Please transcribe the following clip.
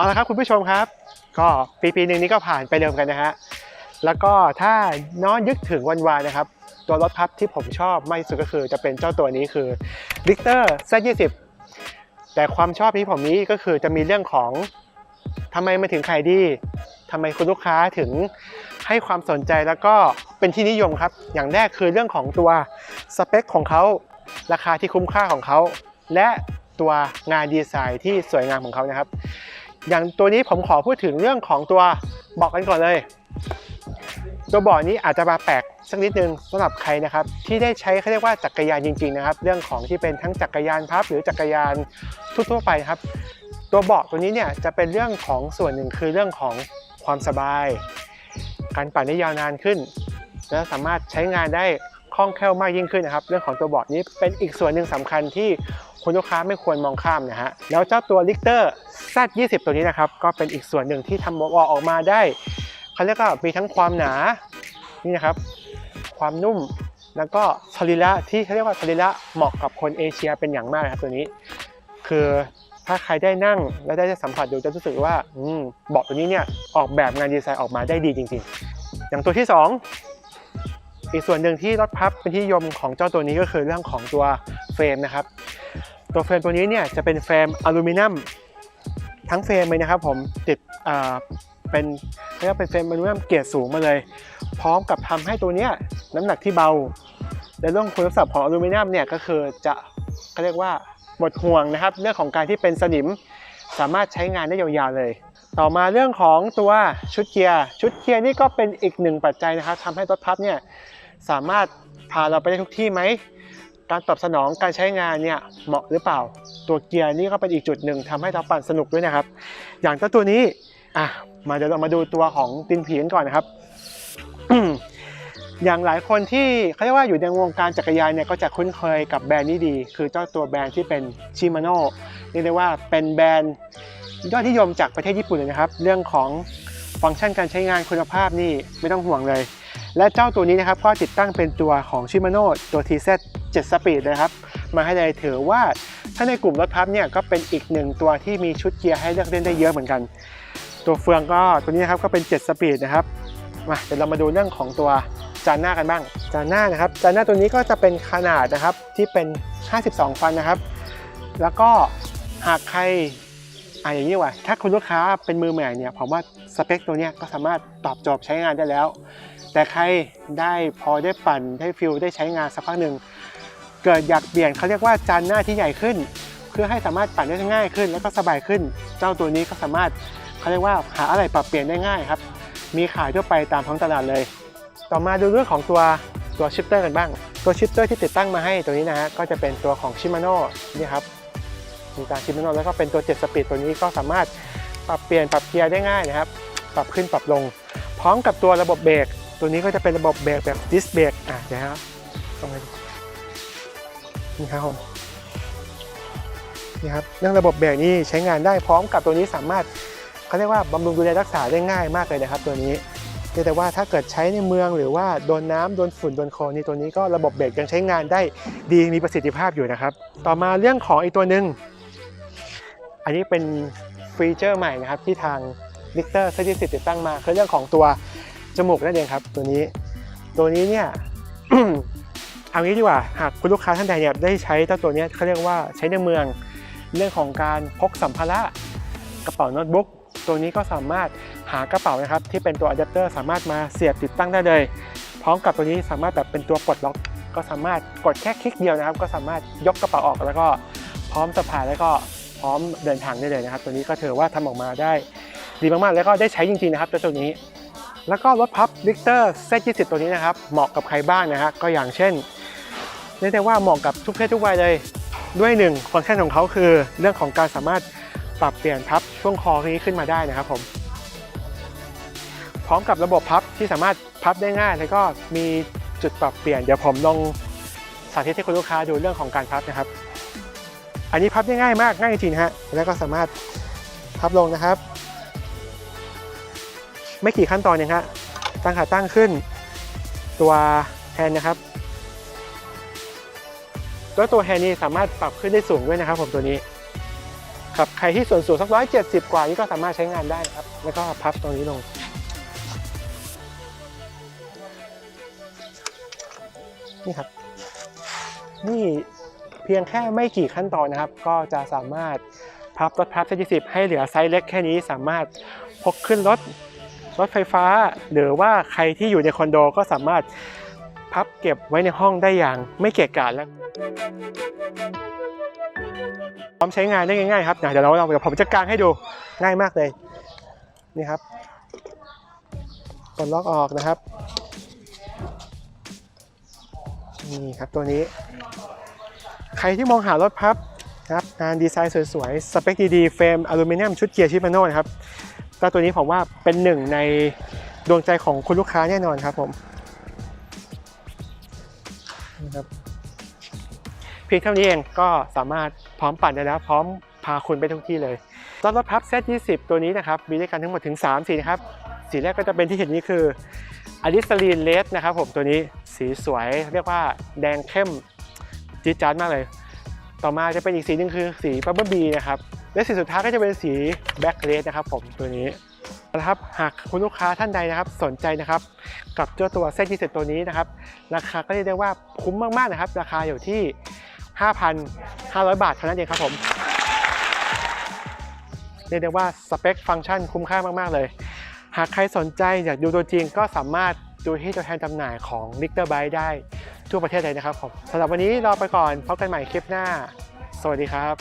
เอาละครับคุณผู้ชมครับ ก็ปีปีหนึ่งนี้ก็ผ่านไปเร็วกันนะฮะแล้วก็ถ้าน้อนยึกถึงวันวานนะครับ ตัวรถพับที่ผมชอบมากที่สุดก็คือจะเป็นเจ้าตัวนี้คือ Victor Z20 แต่ความชอบที่ผมนี้ก็คือจะมีเรื่องของทำไมมันถึงขายดีทำไมคุณลูกค้าถึงให้ความสนใจแล้วก็เป็นที่นิยมครับ อย่างแรกคือเรื่องของตัวสเปคของเขาราคาที่คุ้มค่าของเขาและตัวงานดีไซน์ที่สวยงามของเขานะครับ อย่างตัวนี้ผมขอพูดถึงเรื่องของตัวเบอกกันก่อนเลย ตัวเบาะนี้อาจจะมาแปลกสักนิดนึงสำหรับใครนะครับ ที่ได้ใช้เขาเรียกว่าจักรยานจริงๆนะครับ เรื่องของที่เป็นทั้งจักรยานพับหรือจักรยานทั่วๆไปครับ ตัวเบาะตัวนี้เนี่ยจะเป็นเรื่องของส่วนหนึ่งคือเรื่องของความสบาย การปั่นได้ยาวนานขึ้น และสามารถใช้งานได้คล่องแคล่วมากยิ่งขึ้นนะครับ เรื่องของตัวเบาะนี้เป็นอีกส่วนหนึ่งสำคัญที่คุณลูกค้าไม่ควรมองข้ามนะฮะแล้วเจ้าตัวลิกเตอร์ Z20 ตัวนี้นะครับ ก็เป็นอีกส่วนหนึ่งที่ทำเบาะออกมาได้เขาเรียกว่ามีทั้งความหนานี่นะครับ ความนุ่มแล้วก็สรีระที่เขาเรียกว่าสรีระเหมาะกับคนเอเชียเป็นอย่างมากนะครับตัวนี้ คือถ้าใครได้นั่งและได้สัมผัสดูจะรู้สึกว่าอืมเบาะตัวนี้เนี่ยออกแบบงานดีไซน์ออกมาได้ดีจริง ๆ อย่างตัวที่ 2อีกส่วนหนึ่งที่รถพับเป็นที่นิยมของเจ้าตัวนี้ก็คือเรื่องของตัวเฟรมนะครับ ตัวเฟรมตัวนี้เนี่ยจะเป็นเฟรมอลูมิเนียม ทั้งเฟรมเลยนะครับผมติดเป็นเรียกว่าเป็นเฟรมอลูมิเนียมเกรดสูงมาเลย พร้อมกับทำให้ตัวเนี้ยน้ำหนักที่เบาและเรื่องคุณสมบัติของอลูมิเนียมเนี่ยก็คือจะเขาเรียกว่าหมดห่วงนะครับ เรื่องของการที่เป็นสนิมสามารถใช้งานได้ยาวๆเลย ต่อมาเรื่องของตัวชุดเกียร์ชุดเกียร์นี่ก็เป็นอีกหนึ่งปัจจัยนะครับทำให้รถพับเนี่ยสามารถพาเราไปได้ทุกที่ไหม การตอบสนองการใช้งานเนี่ยเหมาะหรือเปล่า ตัวเกียร์นี่ก็เป็นอีกจุดหนึ่งทำให้เราปั่นสนุกด้วยนะครับ อย่างเจ้าตัวนี้อะมาเดี๋ยวเรามาดูตัวของตินผีกันก่อนนะครับ อย่างหลายคนที่เขาเรียกว่าอยู่ในวงการจักรยานเนี่ยก็จะคุ้นเคยกับแบรนด์นี้ดี คือเจ้าตัวแบรนด์ที่เป็นชิมาโน่เรียกได้ว่าเป็นแบรนด์ยอดนิยมจากประเทศญี่ปุ่นเลยนะครับ เรื่องของฟังก์ชันการใช้งานคุณภาพนี่ไม่ต้องห่วงเลย และเจ้าตัวนี้นะครับก็ติดตั้งเป็นตัวของชิมาโน่ตัว TZ 7 Speed นะครับ มาให้เลยถือว่าถ้าในกลุ่มรถพับเนี่ยก็เป็นอีกหนึ่งตัวที่มีชุดเกียร์ให้เลือกเล่นได้เยอะเหมือนกัน ตัวเฟืองก็ตัวนี้นะครับก็เป็น7 Speed นะครับมาเดี๋ยวเรามาดูเรื่องของตัวจานหน้ากันบ้าง จานหน้านะครับ จานหน้าตัวนี้ก็จะเป็นขนาดนะครับที่เป็น 52 ฟันนะครับ แล้วก็หากใครอ่าอย่างนี้ว่าถ้าคุณลูกค้าเป็นมือใหม่เนี่ยผมว่าสเปคตัวนี้ก็สามารถตอบโจทย์ใช้งานได้แล้ว แต่ใครได้พอได้ปั่นได้ฟิลได้ใช้งานสักพักหนึ่ง เกิดอยากเปลี่ยนเขาเรียกว่าจานหน้าที่ใหญ่ขึ้น เพื่อให้สามารถปั่นได้ง่ายขึ้น แล้วก็สบายขึ้น เจ้าตัวนี้ก็สามารถเขาเรียกว่าหาอะไรปรับเปลี่ยนได้ง่ายครับ มีขายทั่วไปตามท้องตลาดเลย ต่อมาดูเรื่องของตัวตัวชิปเตอร์กันบ้าง ตัวชิปเตอร์ที่ติดตั้งมาให้ตัวนี้นะฮะก็จะเป็นตัวของชิมาโน่นี่ครับมีการชิมาโน่แล้วก็เป็นตัว7สปีดตัวนี้ก็สามารถปรับเปลี่ยนปรับเกียร์ได้ง่ายนะครับ ปรับขึ้นปรับลง พร้อมกับตัวระบบเบรกตัวนี้ก็จะเป็นระบบเบรกแบบดิสเบรกอะเดี๋ยวครับตรงนี้ นี่ครับผมนี่ครับเรื่องระบบเบรกนี่ใช้งานได้พร้อมกับตัวนี้สามารถเขาเรียกว่าบำรุงดูแลรักษาได้ง่ายมากเลยนะครับ ตัวนี้แต่ว่าถ้าเกิดใช้ในเมืองหรือว่าโดนน้ำโดนฝุ่นโดนโคลนนี่ตัวนี้ก็ระบบเบรกยังใช้งานได้ดีมีประสิทธิภาพอยู่นะครับ ต่อมาเรื่องของอีกตัวหนึ่งอันนี้เป็นฟีเจอร์ใหม่นะครับที่ทางลิกเตอร์เซติสิติดตั้งมาคือเรื่องของตัวจมูกนั่นเองครับ ตัวนี้ ตัวนี้เนี่ย เอางี้ดีกว่า หากคุณลูกค้าท่านใดเนี่ยได้ใช้เจ้าตัวนี้เขาเรียกว่าใช้ในเมือง เรื่องของการพกสัมภาระกระเป๋าโน้ตบุ๊กตัวนี้ก็สามารถหากระเป๋านะครับที่เป็นตัวอะแดปเตอร์สามารถมาเสียบติดตั้งได้เลย พร้อมกับตัวนี้สามารถแบบเป็นตัวปลดล็อก ก็สามารถกดแค่คลิกเดียวนะครับ ก็สามารถยกกระเป๋าออกแล้วก็พร้อมสะพายแล้วก็พร้อมเดินทางได้เลยนะครับ ตัวนี้ก็ถือว่าทำออกมาได้ดีมากๆ แล้วก็ได้ใช้จริงๆนะครับเจ้าตัวนี้ แล้วก็รถพับ Victor Z20 ตัวนี้นะครับเหมาะกับใครบ้างนะฮะก็อย่างเช่น เรียกได้ว่าเหมาะกับทุกเพศทุกวัยเลย ด้วยหนึ่งฟังก์ชันของเขาคือ เรื่องของการสามารถปรับเปลี่ยนพับช่วงคอนี้ขึ้นมาได้นะครับผม พร้อมกับระบบพับที่สามารถพับได้ง่าย แล้วก็มีจุดปรับเปลี่ยนเดี๋ยวผมลองสาธิตให้คุณลูกค้าดูเรื่องของการพับนะครับ อันนี้พับได้ง่ายมากง่ายจริงฮะแล้วก็สามารถพับลงนะครับ ไม่กี่ขั้นตอนเองฮะตั้งขาตั้งขึ้นตัวแฮนนะครับ ตัวตัวแฮนด์นี้สามารถปรับขึ้นได้สูงด้วยนะครับ ผมตัวนี้ครับใครที่ส่วนสูงสักร้อยเจ็ดสิบกว่านี่ก็สามารถใช้งานได้นะครับ แล้วก็พับตรงนี้ลง นี่ครับ นี่เพียงแค่ไม่กี่ขั้นตอนนะครับ ก็จะสามารถพับรถพับเซตยี่สิบให้เหลือไซส์เล็กแค่นี้สามารถพกขึ้นรถรถไฟฟ้า หรือว่าใครที่อยู่ในคอนโดก็สามารถ พับเก็บไว้ในห้องได้อย่างไม่เกะกะและพร้อมใช้งานได้ง่ายๆครับเดี๋ยวเราเดี๋ยวผมจะกางให้ดูง่ายมากเลย นี่ครับกดล็อกออกนะครับนี่ครับตัวนี้ ใครที่มองหารถพับครับงานดีไซน์สวยๆ สเปคดีๆ เฟรมอลูมิเนียมชุดเกียร์ชิปาโน่นะครับก็ตัวนี้ผมว่าเป็นหนึ่งในดวงใจของคุณลูกค้าแน่นอนครับผม นะครับเพียงเท่านี้เองก็สามารถพร้อมปั่นได้แล้ว พร้อมพาคุณไปทุกที่เลยรถรถพับ Z20 ตัวนี้นะครับ มีด้วยกันทั้งหมดถึง 3 สีนะครับ สีแรกก็จะเป็นที่เห็นนี้คืออะลิสลีนเลสนะครับผมตัวนี้สีสวยเรียกว่าแดงเข้มจี๊ดจ๊าดมากเลย ต่อมาจะเป็นอีกสีหนึ่งคือสีบับเบิลบีนะครับและสีสุดท้ายก็จะเป็นสีแบ็กเลสนะครับผมตัวนี้ นะครับหากคุณลูกค้าท่านใดนะครับสนใจนะครับกับเจ้าตัวเซตยี่สิบตัวนี้นะครับ ราคาก็เรียกได้ว่าคุ้มมากๆนะครับ ราคาอยู่ที่ 5,500 บาทเท่านั้นเองครับผมเรียกได้ว่าสเปคฟังก์ชันคุ้มค่ามากๆเลย หากใครสนใจอยากดูตัวจริงก็สามารถดูที่ตัวแทนจำหน่ายของ l i c t e r b y ได้ทั่วประเทศเลยนะครับผมสำหรับวันนี้เรอไปก่อนพบกันใหม่คลิปหน้า สวัสดีครับ